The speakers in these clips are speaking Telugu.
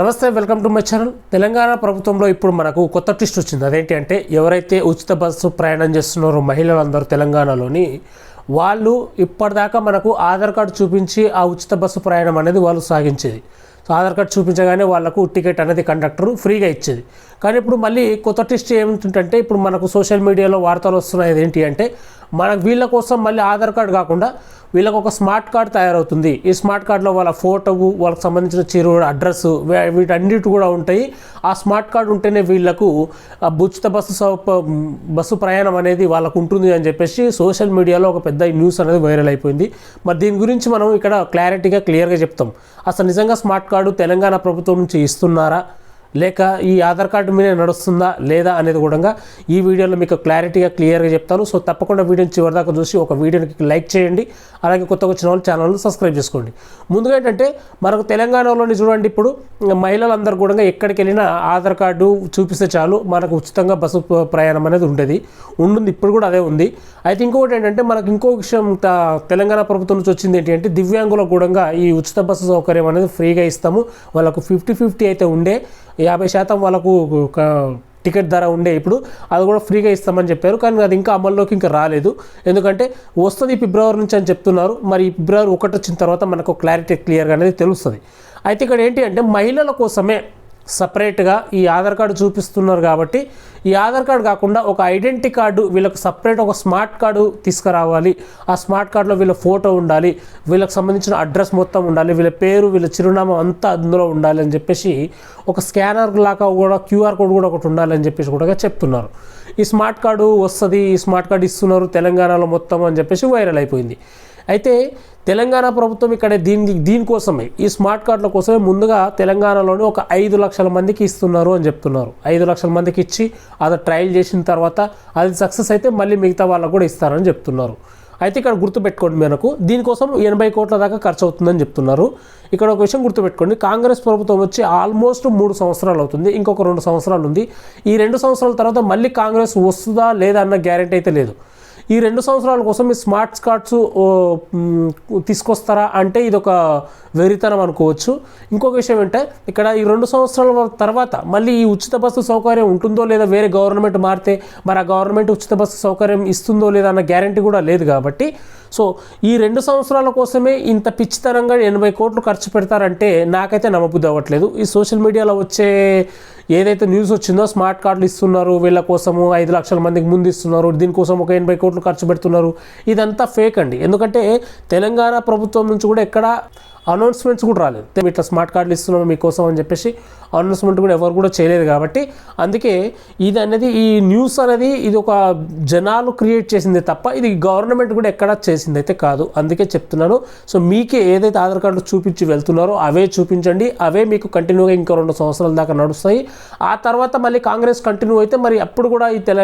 నమస్తే welcome to my channel. Telangana ప్రభుత్వంలో ఇప్పుడు మనకు కొత్త ట్విస్ట్ వచ్చింది. అదేంటి అంటే ఎవరైతే ఉచిత బస్సు ప్రయాణం చేస్తున్నారో మహిళలందరూ తెలంగాణలోని వాళ్ళు ఇప్పటిదాకా మనకు ఆధార్ కార్డు చూపించి ఆ ఉచిత బస్సు ప్రయాణం అనేది వాళ్ళు సాగించేది. సో ఆధార్ కార్డు చూపించగానే వాళ్ళకు టికెట్ అనేది కండక్టర్ ఫ్రీగా ఇచ్చేది. కానీ ఇప్పుడు మళ్ళీ కొత్త ట్విస్ట్ ఏమిటంటే ఇప్పుడు మనకు సోషల్ మీడియాలో వార్తలు వస్తున్నాయి. ఏంటి అంటే మనకు వీళ్ళ కోసం మళ్ళీ ఆధార్ కార్డు కాకుండా వీళ్ళకి ఒక స్మార్ట్ కార్డ్ తయారవుతుంది. ఈ స్మార్ట్ కార్డులో వాళ్ళ ఫోటో వాళ్ళకి సంబంధించిన చిరు అడ్రస్ వీటన్నిటి కూడా ఉంటాయి. ఆ స్మార్ట్ కార్డు ఉంటేనే వీళ్ళకు ఉచిత బస్సు బస్సు ప్రయాణం అనేది వాళ్ళకు ఉంటుంది అని చెప్పేసి సోషల్ మీడియాలో ఒక పెద్ద న్యూస్ అనేది వైరల్ అయిపోయింది. మరి దీని గురించి మనం ఇక్కడ క్లారిటీగా క్లియర్గా చెప్తాం. అసలు నిజంగా స్మార్ట్ కార్డు తెలంగాణ ప్రభుత్వం నుంచి ఇస్తున్నారా? లేక ఈ ఆధార్ కార్డు మీద నడుస్తుందా లేదా అనేది కూడా ఈ వీడియోలో మీకు క్లారిటీగా క్లియర్గా చెప్తాను. సో తప్పకుండా వీడియోని చివరిదాకా చూసి ఒక వీడియోకి లైక్ చేయండి. అలాగే కొత్తగా వచ్చిన వాళ్ళు ఛానల్ని సబ్స్క్రైబ్ చేసుకోండి. ముందుగా ఏంటంటే మనకు తెలంగాణలోని చూడండి ఇప్పుడు మహిళలందరూ కూడా ఎక్కడికి వెళ్ళినా ఆధార్ కార్డు చూపిస్తే చాలు. మనకు ఉచితంగా బస్సు ప్రయాణం అనేది ఉండేది. ఉంటుంది ఇప్పుడు కూడా అదే ఉంది. అయితే ఇంకొకటి ఏంటంటే మనకు ఇంకో విషయం తెలంగాణ ప్రభుత్వం నుంచి వచ్చింది ఏంటి అంటే దివ్యాంగులకు కూడా ఈ ఉచిత బస్సు సౌకర్యం అనేది ఫ్రీగా ఇస్తాము. వాళ్ళకు ఫిఫ్టీ ఫిఫ్టీ అయితే ఉండే. యాభై శాతం వాళ్ళకు ఒక టికెట్ ధర ఉండే ఇప్పుడు అది కూడా ఫ్రీగా ఇస్తామని చెప్పారు. కానీ అది ఇంకా అమల్లోకి ఇంకా రాలేదు. ఎందుకంటే వస్తుంది ఫిబ్రవరి నుంచి అని చెప్తున్నారు. మరి ఫిబ్రవరి ఒకటి వచ్చిన తర్వాత మనకు క్లారిటీ క్లియర్గా అనేది తెలుస్తుంది. అయితే ఇక్కడ ఏంటి అంటే మహిళల కోసమే సపరేట్గా ఈ ఆధార్ కార్డు చూపిస్తున్నారు కాబట్టి ఈ ఆధార్ కార్డు కాకుండా ఒక ఐడెంటిటీ కార్డు వీళ్ళకి సపరేట్ ఒక స్మార్ట్ కార్డు తీసుకురావాలి. ఆ స్మార్ట్ కార్డులో వీళ్ళ ఫోటో ఉండాలి వీళ్ళకి సంబంధించిన అడ్రస్ మొత్తం ఉండాలి వీళ్ళ పేరు వీళ్ళ చిరునామా అంతా అందులో ఉండాలి అని చెప్పేసి ఒక స్కానర్ లాగా కూడా క్యూఆర్ కోడ్ కూడా ఒకటి ఉండాలి అని చెప్పేసి కూడా చెప్తున్నారు. ఈ స్మార్ట్ కార్డు వస్తుంది ఈ స్మార్ట్ కార్డు ఇస్తున్నారు తెలంగాణలో మొత్తం అని చెప్పేసి వైరల్ అయిపోయింది. అయితే తెలంగాణ ప్రభుత్వం ఇక్కడ దీని దీనికోసమే ఈ స్మార్ట్ కార్డుల కోసమే ముందుగా తెలంగాణలోనే ఒక ఐదు లక్షల మందికి ఇస్తున్నారు అని చెప్తున్నారు. ఐదు లక్షల మందికి ఇచ్చి అది ట్రయల్ చేసిన తర్వాత అది సక్సెస్ అయితే మళ్ళీ మిగతా వాళ్ళకు కూడా ఇస్తారని చెప్తున్నారు. అయితే ఇక్కడ గుర్తుపెట్టుకోండి మనకు దీనికోసం ఎనభై కోట్ల దాకా ఖర్చు అవుతుందని చెప్తున్నారు. ఇక్కడ ఒక విషయం గుర్తుపెట్టుకోండి కాంగ్రెస్ ప్రభుత్వం వచ్చి ఆల్మోస్ట్ మూడు సంవత్సరాలు అవుతుంది ఇంకొక రెండు సంవత్సరాలు ఉంది. ఈ రెండు సంవత్సరాల తర్వాత మళ్ళీ కాంగ్రెస్ వస్తుందా లేదా అన్న గ్యారెంటీ అయితే లేదు. ఈ రెండు సంవత్సరాల కోసం ఈ స్మార్ట్ కార్డ్స్ తీసుకొస్తారా అంటే ఇది ఒక వెరితనం అనుకోవచ్చు. ఇంకొక విషయం ఏంటంటే ఇక్కడ ఈ రెండు సంవత్సరాల తర్వాత మళ్ళీ ఈ ఉచిత బస్సు సౌకర్యం ఉంటుందో లేదా వేరే గవర్నమెంట్ మారితే మరి ఆ గవర్నమెంట్ ఉచిత బస్సు సౌకర్యం ఇస్తుందో లేదా అన్న గ్యారంటీ కూడా లేదు కాబట్టి సో ఈ రెండు సంవత్సరాల కోసమే ఇంత పిచ్చితనంగా ఎనభై కోట్లు ఖర్చు పెడతారంటే నాకైతే నమ్మబుద్ధి అవ్వట్లేదు. ఈ సోషల్ మీడియాలో వచ్చే ఏదైతే న్యూస్ వచ్చిందో స్మార్ట్ కార్డులు ఇస్తున్నారు వీళ్ళ కోసము ఐదు లక్షల మందికి ముందు ఇస్తున్నారు దీనికోసం ఒక ఎనభై కోట్లు ఖర్చు పెడుతున్నారు. ఇదంతా ఫేక్ అండి. ఎందుకంటే తెలంగాణ ప్రభుత్వం నుంచి కూడా ఎక్కడ అనౌన్స్మెంట్స్ కూడా రాలేదు. ఇట్లా స్మార్ట్ కార్డులు ఇస్తున్నాము మీకోసం అని చెప్పేసి అనౌన్స్మెంట్ కూడా ఎవరు కూడా చేయలేదు కాబట్టి అందుకే ఇది అనేది ఈ న్యూస్ అనేది ఇది ఒక జనాలు క్రియేట్ చేసింది తప్ప ఇది గవర్నమెంట్ కూడా ఎక్కడా చేసింది అయితే కాదు. అందుకే చెప్తున్నాను. సో మీకే ఏదైతే ఆధార్ కార్డు చూపించి వెళ్తున్నారో అవే చూపించండి. అవే మీకు కంటిన్యూగా ఇంకా రెండు సంవత్సరాల దాకా నడుస్తాయి. ఆ తర్వాత మళ్ళీ కాంగ్రెస్ కంటిన్యూ అయితే మరి అప్పుడు కూడా ఈ తెల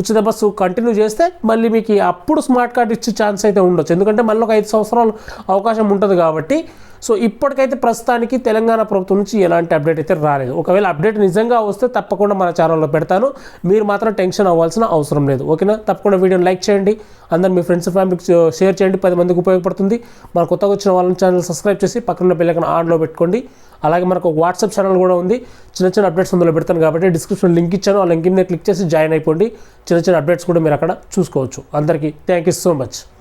ఉచిత బస్సు కంటిన్యూ చేస్తే మళ్ళీ మీకు అప్పుడు స్మార్ట్ కార్డు ఇచ్చే ఛాన్స్ అయితే ఉండొచ్చు. ఎందుకంటే మళ్ళీ ఒక ఐదు సంవత్సరాలు అవకాశం ఉంటుంది కాబట్టి సో ఇప్పటికైతే ప్రస్తుతానికి తెలంగాణ ప్రభుత్వం నుంచి ఎలాంటి అప్డేట్ అయితే రాలేదు. ఒకవేళ అప్డేట్ నిజంగా వస్తే తప్పకుండా మన ఛానల్లో పెడతాను. మీరు మాత్రం టెన్షన్ అవ్వాల్సిన అవసరం లేదు. ఓకేనా? తప్పకుండా వీడియోని లైక్ చేయండి. అందరు మీ ఫ్రెండ్స్ ఫ్యామిలీకి షేర్ చేయండి. పది మందికి ఉపయోగపడుతుంది. మన కొత్తగా వచ్చిన వాళ్ళని ఛానల్ సబ్స్క్రైబ్ చేసి పక్కన బెల్లైకన్ ఆన్లో పెట్టుకోండి. అలాగే మనకు ఒక వాట్సాప్ ఛానల్ కూడా ఉంది. చిన్న చిన్న అప్డేట్స్ అందులో పెడతాను కాబట్టి డిస్క్రిప్షన్ లింక్ ఇచ్చాను. ఆ లింక్ మీద క్లిక్ చేసి జాయిన్ అయిపోండి. చిన్న చిన్న అప్డేట్స్ కూడా మీరు అక్కడ చూసుకోవచ్చు. అందరికీ థ్యాంక్ యూ సో మచ్.